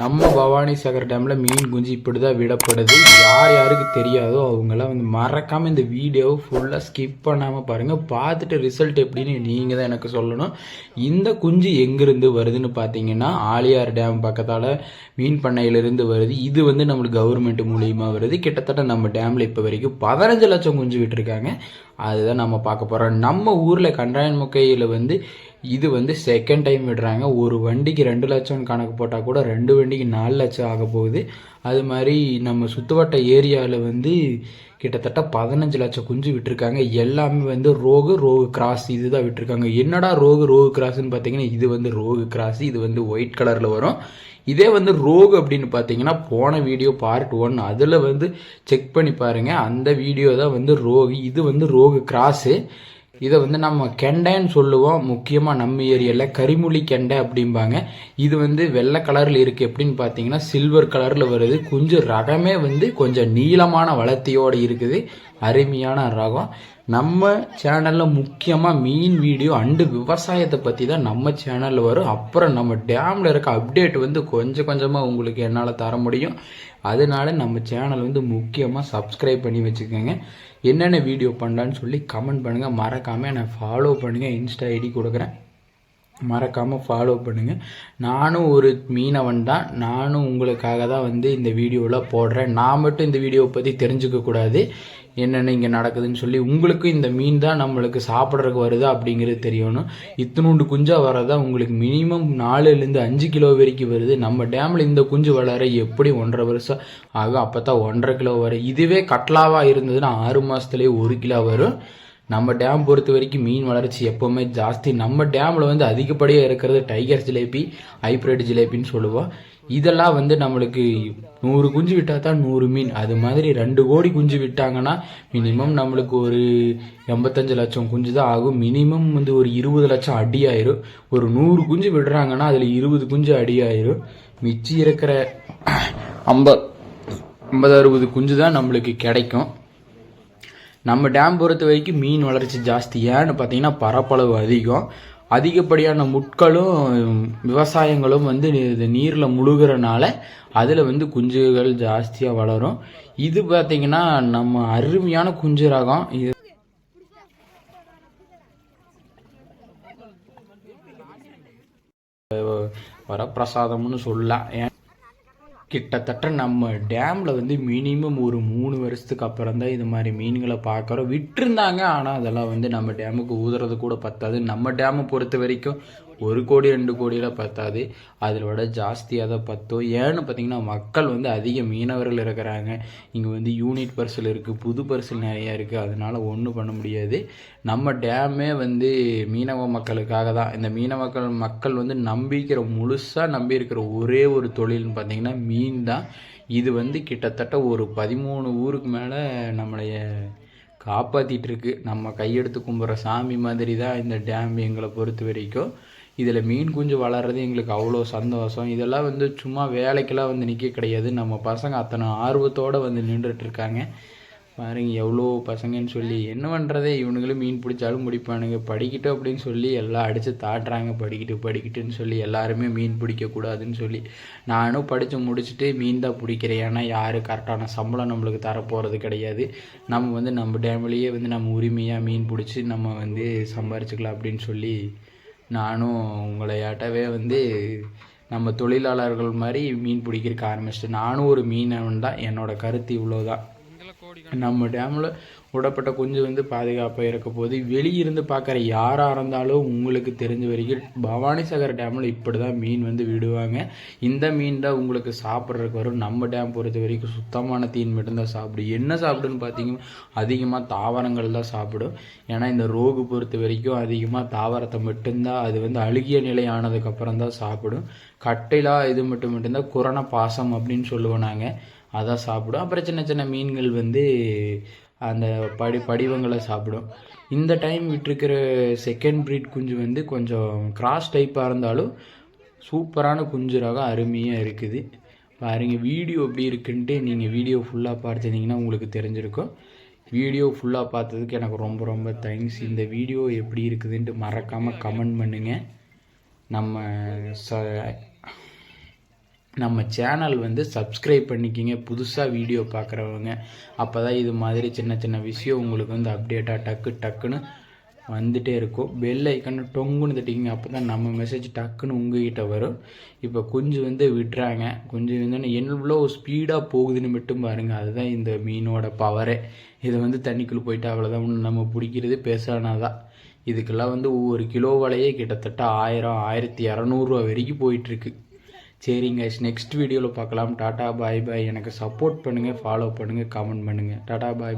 நம்ம பவானி சாகர் டேமில் மீன் குஞ்சு இப்படி தான் விடப்படுது. யார் யாருக்கு தெரியாதோ அவங்களாம் வந்து மறக்காமல் இந்த வீடியோவை ஃபுல்லாக ஸ்கிப் பண்ணாமல் பாருங்கள் பார்த்துட்டு ரிசல்ட் எப்படின்னு நீங்கள் தான் எனக்கு சொல்லணும். இந்த குஞ்சு எங்கேருந்து வருதுன்னு பார்த்தீங்கன்னா ஆலியார் டேம் பக்கத்தால் மீன் பண்ணையிலிருந்து வருது. இது வந்து நம்மளுக்கு கவர்மெண்ட் மூலியமாக வருது. கிட்டத்தட்ட நம்ம டேமில் இப்போ வரைக்கும் பதினஞ்சு லட்சம் குஞ்சு விட்டுருக்காங்க. அதுதான் நம்ம பார்க்க போகிறோம் நம்ம ஊரில் கண்டாயன் முக்கையில் வந்து இது வந்து செகண்ட் டைம் விடுறாங்க. ஒரு வண்டிக்கு ரெண்டு லட்சம் கணக்கு போட்டால் கூட ரெண்டு வண்டிக்கு நாலு லட்சம் ஆக போகுது. அது மாதிரி நம்ம சுற்றுவட்ட ஏரியாவில் வந்து கிட்டத்தட்ட பதினஞ்சு லட்சம் குஞ்சு விட்டுருக்காங்க. எல்லாமே வந்து ரோகு ரோகு கிராஸ் இதுதான் விட்டுருக்காங்க. என்னடா ரோகு ரோகு கிராஸ்ன்னு பார்த்தீங்கன்னா இது வந்து ரோகு கிராஸ் இது வந்து ஒயிட் கலரில் வரும். இதே வந்து ரோகு அப்படின்னு பார்த்தீங்கன்னா போன வீடியோ பார்ட் ஒன் அதில் வந்து செக் பண்ணி பாருங்கள் அந்த வீடியோ தான் வந்து ரோகு இது வந்து ரோகு கிராஸு. இதை வந்து நம்ம கெண்டைன்னு சொல்லுவோம். முக்கியமாக நம்ம ஏரியாவில் கரிமொழி கெண்டை அப்படிம்பாங்க. இது வந்து வெள்ளை கலரில் இருக்குது எப்படின்னு பார்த்தீங்கன்னா சில்வர் கலரில் வருது. கொஞ்சம் ரகமே வந்து கொஞ்சம் நீளமான வளர்த்தியோடு இருக்குது. அருமையான ரகம். நம்ம சேனலில் முக்கியமாக மீன் வீடியோ அண்டு விவசாயத்தை பற்றி தான் நம்ம சேனலில் வரும். அப்புறம் நம்ம டேமில் இருக்க அப்டேட் வந்து கொஞ்சம் கொஞ்சமாக உங்களுக்கு என்னால் தர முடியும். அதனால நம்ம சேனல் வந்து முக்கியமாக சப்ஸ்கிரைப் பண்ணி வச்சுக்கோங்க. என்னென்ன வீடியோ பண்ணலான்னு சொல்லி கமெண்ட் பண்ணுங்கள் மறக்காமல் என்னை ஃபாலோ பண்ணுங்கள் இன்ஸ்டா ஐடி கொடுக்குறேன். மறக்காமல் ஃபாலோ பண்ணுங்கள் நானும் ஒரு மீனவன் தான். நானும் உங்களுக்காக தான் வந்து இந்த வீடியோவில் போடுறேன். நான் மட்டும் இந்த வீடியோவை பற்றி தெரிஞ்சுக்கக்கூடாது என்னென்ன இங்கே நடக்குதுன்னு சொல்லி உங்களுக்கும் இந்த மீன் தான் நம்மளுக்கு சாப்பிட்றதுக்கு வருதா அப்படிங்கிறது தெரியணும். இத்தினூண்டு குஞ்சாக வரதான் உங்களுக்கு மினிமம் நாலுலேருந்து அஞ்சு கிலோ வரைக்கும் வருது. நம்ம டேமில் இந்த குஞ்சு வளர எப்படி ஒன்றரை வருஷம் ஆகும்? அப்போ தான் ஒன்றரை கிலோ வரும். இதுவே கட்லாவாக இருந்ததுன்னா ஆறு மாதத்துலேயே ஒரு கிலோ வரும். நம்ம டேம் பொறுத்த வரைக்கும் மீன் வளர்ச்சி எப்போவுமே ஜாஸ்தி. நம்ம டேமில் வந்து அதிகப்படியாக இருக்கிறது டைகர் ஜிலேபி ஹைப்ரிட் ஜிலேபின்னு சொல்லுவோம் இதெல்லாம் வந்து நம்மளுக்கு நூறு குஞ்சு விட்டால் தான் நூறு மீன். அது மாதிரி ரெண்டு கோடி குஞ்சு விட்டாங்கன்னா மினிமம் நம்மளுக்கு ஒரு எண்பத்தஞ்சு லட்சம் குஞ்சு தான் ஆகும். மினிமம் வந்து ஒரு இருபது லட்சம் அடி ஆயிரும் ஒரு நூறு குஞ்சு விடுறாங்கன்னா அதில் இருபது குஞ்சு அடி ஆயிரும் மிச்சி இருக்கிற ஐம்பது ஐம்பது அறுபது குஞ்சு தான் நம்மளுக்கு கிடைக்கும். நம்ம டேம் பொறுத்த வரைக்கும் மீன் வளர்ச்சி ஜாஸ்தி. ஏன்னு பார்த்தீங்கன்னா பரப்பளவு அதிகம். அதிகப்படியான முட்களும் விவசாயங்களும் வந்து இது நீரில் முழுகிறனால அதில் வந்து குஞ்சுகள் ஜாஸ்தியாக வளரும். இது பார்த்தீங்கன்னா நம்ம அருமையான குஞ்சு ரகம். இது வரப்பிரசாதம்னு சொல்லலாம். ஏன் கிட்டத்தட்ட நம்ம டேமில் வந்து மினிமம் ஒரு மூணு வருஷத்துக்கு அப்புறம் தான் இது மாதிரி மீன்களை பார்க்குறோம். விட்டுருந்தாங்க ஆனால் அதெல்லாம் வந்து நம்ம டேமுக்கு ஊதுறது கூட பத்தாது. நம்ம டேமை பொறுத்த வரைக்கும் ஒரு கோடி ரெண்டு கோடியில் பத்தாது. அதில் விட ஜாஸ்தியாக தான் பத்தும். ஏன்னு பார்த்தீங்கன்னா மக்கள் வந்து அதிக மீனவர்கள் இருக்கிறாங்க. இங்கே வந்து யூனிட் பர்சல் இருக்குது புது பரிசல் நிறையா இருக்குது அதனால் ஒன்றும் பண்ண முடியாது. நம்ம டேமே வந்து மீனவ மக்களுக்காக தான். இந்த மீனவ மக்கள் மக்கள் வந்து நம்பிக்கிற முழுசாக நம்பி இருக்கிற ஒரே ஒரு தொழில்னு பார்த்தீங்கன்னா மீன் தான். இது வந்து கிட்டத்தட்ட ஒரு பதிமூணு ஊருக்கு மேலே நம்மளைய காப்பாற்றிட்டு இருக்கு. நம்ம கையெடுத்து கும்பிட்ற சாமி மாதிரி தான் இந்த டேம் எங்களை பொறுத்த வரைக்கும். இதில் மீன் குஞ்சு வளர்றது எங்களுக்கு அவ்வளோ சந்தோஷம். இதெல்லாம் வந்து சும்மா வேலைக்கெல்லாம் வந்து நிற்க கிடையாது. நம்ம பசங்க அத்தனை ஆர்வத்தோடு வந்து நின்றுட்டு இருக்காங்க பாருங்க எவ்வளோ பசங்கன்னு சொல்லி. என்ன பண்ணுறதே இவனுங்களும் மீன் பிடிச்சாலும் பிடிப்பானுங்க படிக்கட்டும் அப்படின்னு சொல்லி எல்லாம் அடித்து தாட்டுறாங்க. படிக்கிட்டு படிக்கட்டுன்னு சொல்லி எல்லாருமே மீன் பிடிக்கக்கூடாதுன்னு சொல்லி. நானும் படித்து முடிச்சுட்டு மீன் தான் பிடிக்கிறேன். ஏன்னா யாரும் கரெக்டான சம்பளம் நம்மளுக்கு தரப்போகிறது கிடையாது. நம்ம வந்து நம்ம டேம்லேயே வந்து நம்ம உரிமையாக மீன் பிடிச்சி நம்ம வந்து சம்பாரிச்சுக்கலாம் அப்படின்னு சொல்லி நானும் உங்களையாட்டவே வந்து நம்ம தொழிலாளர்கள் மாதிரி மீன் பிடிக்கிறதுக்கு ஆரம்பிச்சிட்டேன் நானும் ஒரு மீனவன் தான். என்னோட கருத்து இவ்வளோதான் நம்ம டேமில் விடப்பட்ட குஞ்சு வந்து பாதுகாப்பாக இருக்க போது வெளியிருந்து பார்க்குற யாராக இருந்தாலும் உங்களுக்கு தெரிஞ்ச வரைக்கும் பவானி சாகர் டேமில் இப்படி தான் மீன் வந்து விடுவாங்க. இந்த மீன் தான் உங்களுக்கு சாப்பிட்றதுக்கு வரும். நம்ம டேம் பொறுத்த வரைக்கும் சுத்தமான தீன் மட்டும்தான் சாப்பிடும். என்ன சாப்பிடுன்னு பார்த்தீங்கன்னா அதிகமாக தாவரங்கள் தான் சாப்பிடும். ஏன்னா இந்த ரோகு பொறுத்த வரைக்கும் அதிகமாக தாவரத்தை மட்டும்தான் அது வந்து அழுகிய நிலை ஆனதுக்கப்புறம் தான் சாப்பிடும். கட்டைலா இது மட்டும் மட்டும்தான் குரண பாசம் அப்படின்னு சொல்லுவோம் நாங்கள் அதான் சாப்பிடும். அப்புறம் சின்ன சின்ன மீன்கள் வந்து அந்த படி படிவங்களை சாப்பிடும். இந்த டைம் விட்டுருக்கிற செகண்ட் ப்ரீட் குஞ்சு வந்து கொஞ்சம் கிராஸ் டைப்பாக இருந்தாலும் சூப்பரான குஞ்சு ரகம் அருமையாக இருக்குது. பாருங்க வீடியோ எப்படி இருக்குன்ட்டு நீங்கள் வீடியோ ஃபுல்லாக பார்த்துருந்தீங்கன்னா உங்களுக்கு தெரிஞ்சிருக்கும். வீடியோ ஃபுல்லாக பார்த்ததுக்கு எனக்கு ரொம்ப ரொம்ப தேங்க்ஸ் இந்த வீடியோ எப்படி இருக்குதுன்ட்டு மறக்காமல் கமெண்ட் பண்ணுங்கள் நம்ம ச நம்ம சேனல் வந்து சப்ஸ்கிரைப் பண்ணிக்கிங்க. புதுசாக வீடியோ பார்க்குறவங்க. அப்போ தான் இது மாதிரி சின்ன சின்ன விஷயம் உங்களுக்கு வந்து அப்டேட்டாக டக்கு டக்குன்னு வந்துகிட்டே இருக்கும். பெல் ஐக்கன் டொங்குன்னு தட்டிக்கிங்க. அப்போ தான் நம்ம மெசேஜ் டக்குன்னு உங்ககிட்ட வரும். இப்போ கொஞ்சம் வந்து விட்டுறாங்க கொஞ்சம் வந்து எவ்வளோ ஸ்பீடாக போகுதுன்னு மட்டும் பாருங்கள் அதுதான் இந்த மீனோட பவரே இது வந்து தண்ணிக்குள்ளே போயிட்டு அவ்வளோதான் ஒன்று நம்ம பிடிக்கிறது பேசானாதான். இதுக்கெல்லாம் வந்து ஒவ்வொரு கிலோ வலையே கிட்டத்தட்ட ஆயிரம் ஆயிரத்தி இரநூறுவா வரைக்கும் போயிட்டுருக்கு சரிங்க நெக்ஸ்ட் வீடியோவில் பார்க்கலாம். Tata bye bye. எனக்கு சப்போர்ட் பண்ணுங்கள் ஃபாலோ பண்ணுங்கள் கமெண்ட் பண்ணுங்கள் டாட்டா பாய் பாய்.